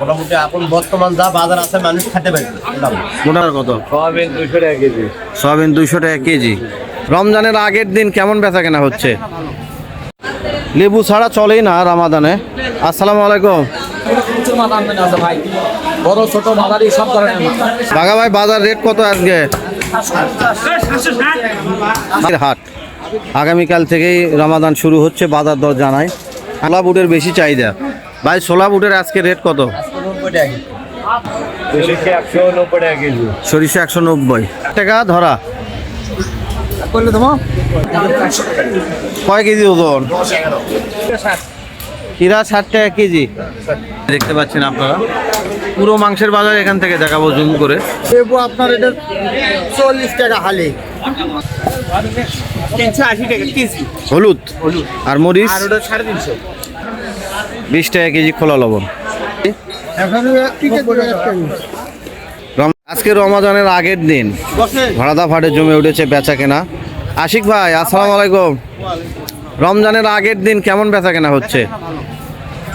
মোটামুটি এখন বর্তমান যা বাজার আছে মানুষ খেতে পারবে। মোটামুটি কত? সয়াবিন দুইশো টাকা কেজি। সয়াবিন দুইশো টাকা কেজি। রমজানের আগের দিন কেমন বেচা কেনা হচ্ছে? লেবু ছাড়া চলেই না রামাদানে। আসসালামু আলাইকুম। প্রচুর মাছ আমদানি আছে ভাই বড় ছোট মাঝারি সব ধরনের বাঘা ভাই বাজার রেট কত আজকে? হাট। আগামীকাল থেকেই রামাদান শুরু হচ্ছে বাজার দর জানায় বুটের বেশি চাহিদা। ভাই ছোলা বুটের আজকে রেট কত? সরিষা একশো নব্বই। টাকা ধরা। করলে তোমার কয় কেজি ওজন? কিরা ষাট টাকা কেজি। দেখতে পাচ্ছেন আপনারা। পুরো মাংসের বাজার এখান থেকে দেখাবো জুম করে। লেবু আপনার এটা চল্লিশ টাকা হালি। তিনশো আশি টাকা কেজি। হলুদ। আর মরিচ? আর ওটা সাড়ে তিনশো। বিশ টাকা কেজি খোলা লবণ। আজকে রমাজানের আগের দিন ভাড়াদা ফাটে জমে উঠেছে বেচা কেনা। আশিক ভাই আসসালামু আলাইকুম। রমজানের আগের দিন কেমন বেচা কেনা হচ্ছে?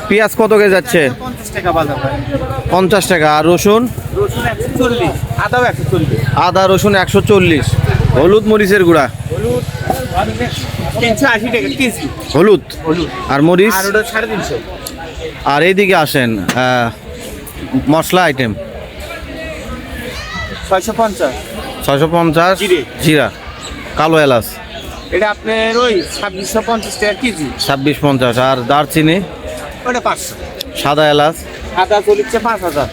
পেঁয়াজ কত কে যাচ্ছে? পঞ্চাশ টাকা। আর রসুন? আদা রসুন একশো চল্লিশ। হলুদ মরিচের গুঁড়া? তিনশো আশি টাকা কেজি। হলুদ হলুদ। আর মরিচ? আর ওটা সাড়ে তিনশো। আর এইদিকে আসেন মশলা আইটেম ছয়শো পঞ্চাশ। ছয়শো পঞ্চাশ জিরা। কালো এলাচ। এটা আপনার ওই ছাব্বিশশো পঞ্চাশ টাকা কেজি। ছাব্বিশ পঞ্চাশ আর দারচিনি? ওটা পাঁচশো। সাদা এলাচ। পাঁচ হাজার।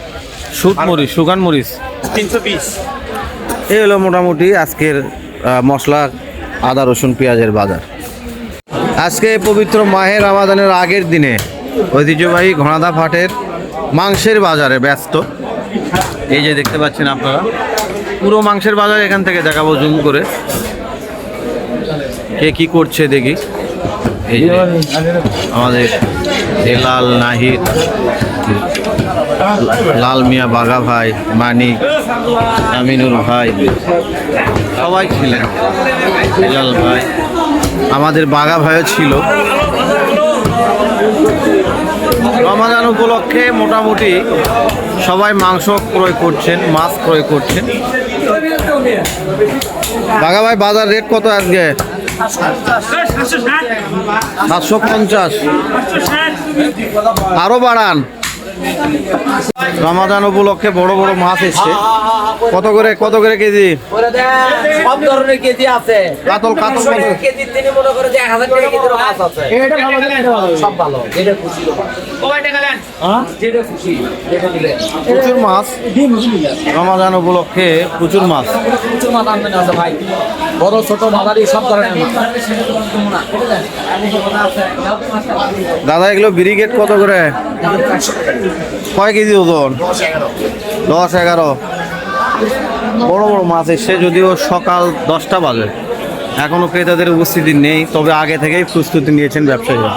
শুট মরিচ শুকান মরিচ। তিনশো বিশ। এই হলো মোটামুটি আজকের মশলা আদা, রসুন, পেঁয়াজের বাজার। আজকে পবিত্র মাহের রামাদানের আগের দিনে ঐতিহ্যবাহী ঘোড়াদা ফাটের মাংসের বাজারে ব্যস্ত। এই যে দেখতে পাচ্ছেন আপনারা, পুরো মাংসের বাজার এখান থেকে দেখাবো জুম করে। কে কি করছে দেখি। এই যে আমাদের হেলাল নাহিদ। লাল মিয়া বাঘা ভাই, মানিক আমিনুর ভাই, সবাই ছিলেন। হেলাল ভাই, আমাদের বাঘা ভাইও ছিল। রমাদান উপলক্ষে মোটামুটি সবাই মাংস ক্রয় করছেন, মাছ ক্রয় করছেন। বাঘা ভাই, বাজার রেট কত আজকে? সাতশো পঞ্চাশ। আরও বাড়ান। Gracias. রমাদান উপলক্ষে বড় বড় মাছ এসছে। কত করে কত করে কেজি? সব ধরনের কেজি আছে। কাতল কাতল কেজি তিনি মনে করে যে এক হাজার টাকা কেজির মাছ আছে। সব ভালো যেটা খুশি হ্যাঁ? যেটা খুশি দিলে। প্রচুর মাছ। রমাদান উপলক্ষে প্রচুর মাছ। প্রচুর মাছ আমদানি আছে ভাই। বড় ছোট মাঝারি সব ধরনের মাছ। দাদা এগুলো ব্রিগেড কত করে? কয় কেজি ওজন? দশ, এগারো। বড় বড় মাছ এসছে যদিও সকাল দশটা বাজে। এখনও ক্রেতাদের উপস্থিতি নেই, তবে আগে থেকেই প্রস্তুতি নিয়েছেন ব্যবসায়ীরা।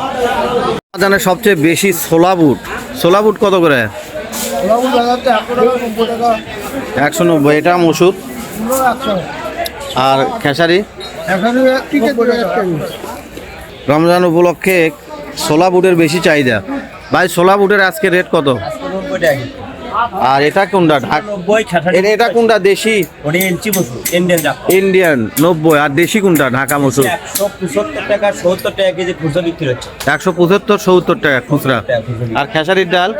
জানে সবচেয়ে বেশি ছোলা বুট। ছোলা বুট কত করে? একশো নব্বই। এটা ওষুধ আর খেসারি? রমজান উপলক্ষে ছোলা বুটের বেশি চাহিদা। ভাই, ছোলা বুটের আজকে রেট কত? আর এটা কোনটা? এটা কোনটা? দেশি? ইন্ডিয়ান নব্বই। আর দেশি কোনটা? ঢাকা মসুর। একশো পঁচাত্তর টাকা সত্তর টাকা খুচরা একশো পঁচাত্তর সত্তর টাকা খুচরা। আর খেসারির ডাল?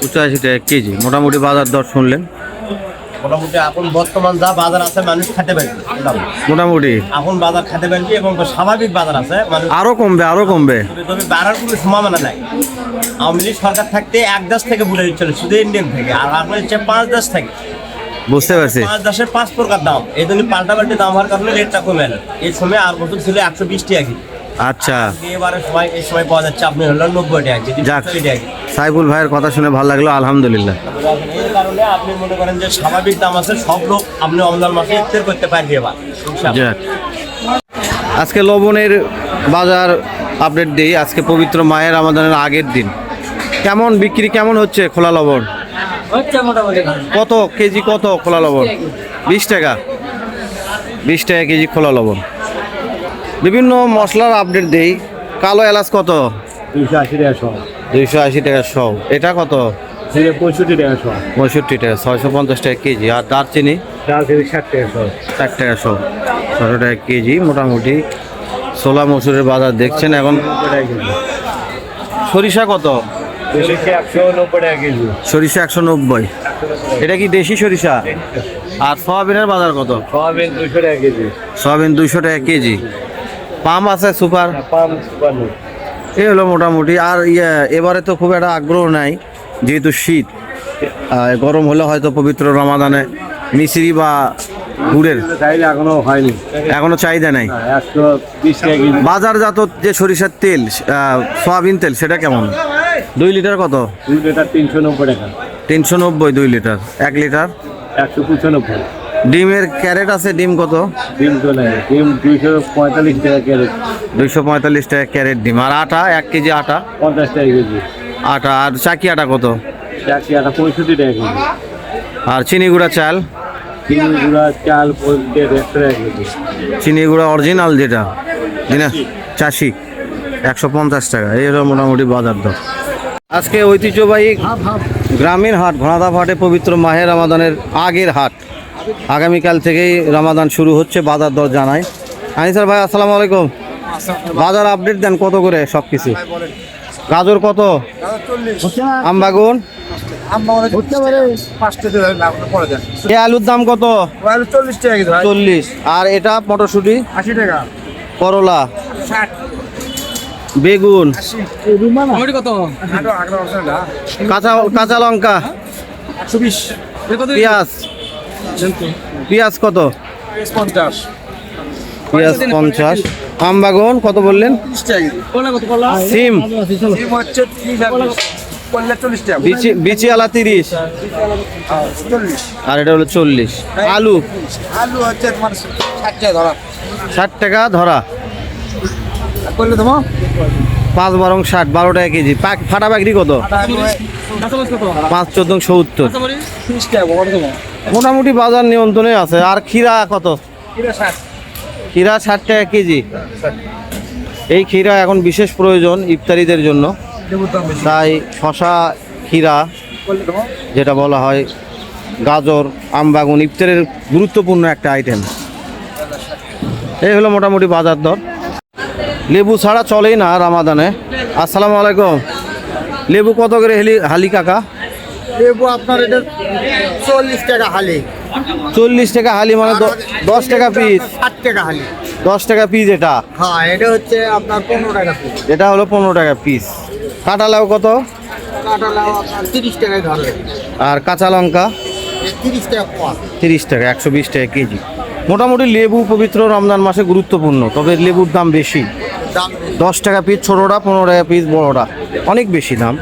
পঁচাশি টাকা কেজি। মোটামুটি বাজার দর শুনলেন। মোটামুটি এখন বর্তমান যা বাজার আছে মানুষ খেতে পারবে মোটামুটি। এখন বাজার খেতে পারবে এবং স্বাভাবিক বাজার আছে মানুষ আরও কমবে আরও কমবে। তবে বাড়ার কোনো সম্ভাবনা নাই। আওয়ামী লীগ সরকার থাকতে এক দেশ থেকে বলে দিচ্ছিল শুধু ইন্ডিয়ান থেকে আর এখন হচ্ছে পাঁচ দেশ থেকে। বুঝতে পারছি। পাঁচ দেশের পাঁচ প্রকার দাম। এই জন্য পাল্টাপাল্টি দাম হওয়ার কারণে রেটটা কমে এলো। এই সময় আর বছর ছিল একশো বিশ টাকা আচ্ছা। এবারে সময় এই সময় পাওয়া যাচ্ছে আপনি হলো নব্বই টাকা কেজি যাক। সাইফুল ভাইয়ের কথা শুনে ভালো লাগল আলহামদুলিল্লাহ। এই কারণে আপনি মনে করেন যে স্বাভাবিক দাম আছে সব লোক আপনি রমজান মাসে ইফতার করতে পারবে এবার যাক। আজকে লবণের বাজার আপডেট দিই আজকে পবিত্র মায়ের আমাদের আগের দিন। কেমন বিক্রি কেমন হচ্ছে খোলা লবণ? কত কেজি কত খোলা লবণ? বিশ টাকা। বিশ টাকা কেজি খোলা লবণ। বিভিন্ন মশলার আপডেট দেই। কালো এলাচ কত? দুইশো আশি টাকা সব। এটা কত? পঁয়ষট্টি টাকা শো পঁয়ষট্টি টাকা ছয়শো পঞ্চাশ টাকা কেজি। আর দারচিনি? চার ষাট টাকা শো ষাট টাকা ছশো টাকা কেজি মোটামুটি। ছোলা মসুরের বাজার দেখছেন এখন। সরিষা কত? টাকা কেজি। সরিষা একশো নব্বই। এটা কি দেশি সরিষা? আর সয়াবিনের বাজার কত? সয়াবিন দুশো টাকা কেজি। সয়াবিন দুইশো টাকা কেজি। পাম আছে সুপার। পাম সুপার এই হলো মোটামুটি আর ইয়ে এবারে তো খুব একটা আগ্রহ নাই যেহেতু শীত। গরম হলে হয়তো পবিত্র রমাদানে মিশ্রি বা গুড়ের। এখনও হয়নি। এখনও চাহিদা নাই? বাজারজাত যে সরিষার তেল সয়াবিন তেল সেটা কেমন? দুই লিটার কত? দুই লিটার তিনশো নব্বই টাকা। তিনশো নব্বই দুই লিটার। এক লিটার? একশো পঁচানব্বই। ডিমের ক্যারেট আছে ডিম কত? ডিম তো চলে ডিম দুইশো পঁয়তাল্লিশ টাকা ক্যারেট। দুইশো পঁয়তাল্লিশ টাকা ক্যারেট ডিম। আর আটা এক কেজি আটা? পঞ্চাশ টাকা কেজি। আটা। আর চাকি আটা কত? চাকি আটা পঁয়ষট্টি টাকা কেজি। আর চিনি গুঁড়া চাল? চিনি গুঁড়া চাল একশো টাকা কেজি। চিনি গুঁড়া অরিজিনাল যেটা? চাষি। একশো পঞ্চাশ টাকা। এই হলো মোটামুটি বাজার দর। আজকে ঐতিহ্যবাহী গ্রামীণ হাট ঘোড়াদা হাটে পবিত্র মাহের রমাদানের আগের হাট। আগামীকাল থেকেই রমাদান শুরু হচ্ছে বাজার দর জানাই। আনিসার ভাই আসসালামু আলাইকুম। বাজার আপডেট দেন কত করে সব কিছু গাজর কত? আমবাগুন? আলুর দাম কত? চল্লিশ। টাকা চল্লিশ আর এটা মটরশুঁটি? আশি টাকা করলা? বেগুন? কাঁচা কাঁচা লঙ্কা? একশো বিশ। পেঁয়াজ? পেঁয়াজ কত? পঞ্চাশ। পেঁয়াজ পঞ্চাশ। আম বাগান কত বললেন? সিম? ত্রিশ আর বিচি তিরিশ। এটা হলো চল্লিশ। আলু? আলু হচ্ছে ষাট টাকা ধরা। পাঁচ বারং ষাট বারো টাকা কেজি। ফাটা পাকড়ি কত? পাঁচ চোদ্দ সত্তর। মোটামুটি বাজার নিয়ন্ত্রণে আছে। আর ক্ষীরা কত? কিলো ষাট। টাকা কেজি। এই ক্ষীরা এখন বিশেষ প্রয়োজন ইফতারিদের জন্য। তাই শশা তোমার যেটা বলা হয় গাজর আমবাগুন ইফতারের গুরুত্বপূর্ণ একটা আইটেম এই হলো মোটামুটি বাজার দর। লেবু ছাড়া চলেই না রামাদানে। আসসালামু আলাইকুম। লেবু কত করে হেলি হালি কাকা? লেবু আপনার এটা চল্লিশ টাকা হালি। চল্লিশ টাকা হালি মানে দশ টাকা পিস ষাট টাকা হালি। দশ টাকা পিস এটা? হ্যাঁ এটা হচ্ছে আপনার পনেরো টাকা পিস এটা হলো পনেরো টাকা পিস কাঁটা লাউ কত? কাঁটা লাউ আপনার তিরিশ টাকায় ধরবে। আর কাঁচা লঙ্কা? তিরিশ টাকা তিরিশ টাকা একশো বিশ টাকা কেজি। মোটামুটি লেবু পবিত্র রমজান মাসে গুরুত্বপূর্ণ তবে লেবুর দাম বেশি। দশ টাকা পিস ছোটোটা পনেরো টাকা পিস বড়োটা। অনেক বেশি দাম।